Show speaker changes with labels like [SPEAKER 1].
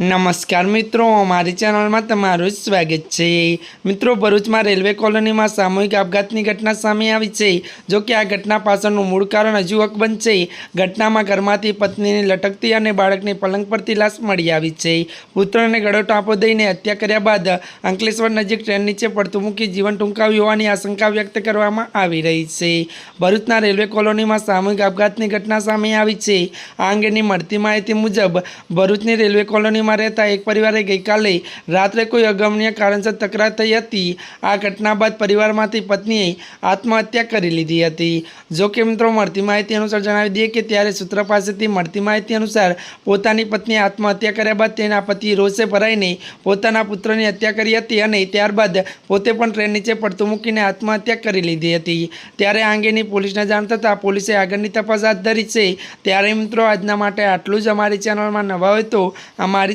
[SPEAKER 1] નમસ્કાર મિત્રો, મારી ચેનલમાં તમારું સ્વાગત છે. મિત્રો, ભરૂચમાં રેલવે કોલોનીમાં સામૂહિક આપઘાતની ઘટના સામે આવી છે. જો કે આ ઘટના પાછળનું મૂળ કારણ હજુ અકબંધ છે. ઘટનામાં ઘરમાંથી પત્નીની લટકતી અને બાળકની પલંગ પરથી લાશ મળી આવી છે. પુત્રને ગળો ટાંપો દઈને હત્યા કર્યા બાદ અંકલેશ્વર નજીક ટ્રેન નીચે પડતું મૂકી જીવન ટૂંકાવ્યું હોવાની આશંકા વ્યક્ત કરવામાં આવી રહી છે. ભરૂચના રેલવે કોલોનીમાં સામૂહિક આપઘાતની ઘટના સામે આવી છે. આ અંગેની મળતી માહિતી મુજબ, ભરૂચની રેલવે કોલોનીમાં રહેતા એક પરિવારે ગઈકાલે રાત્રે કોઈ અગમ્ય કારણસર તકરાર થઈ હતી. આ ઘટના બાદ પરિવારમાંથી પત્નીએ આત્મહત્યા કરી લીધી હતી. જો કે મિત્રો, મળતી માહિતી અનુસાર જણાવી દઈએ કે ત્યારે સૂત્ર પાસેથી મળતી માહિતી અનુસાર પોતાની પત્નીએ આત્મહત્યા કર્યા બાદ તેના પતિ રોષે ભરાઈને પોતાના પુત્રની હત્યા કરી હતી અને ત્યારબાદ પોતે પણ ટ્રેન નીચે પડતું મૂકીને આત્મહત્યા કરી લીધી હતી. ત્યારે આ અંગેની પોલીસને જાણ થતાં પોલીસે આગળની તપાસ હાથ ધરી છે. ત્યારે મિત્રો, આજના માટે આટલું જ. અમારી ચેનલમાં નવા હોય તો અમારી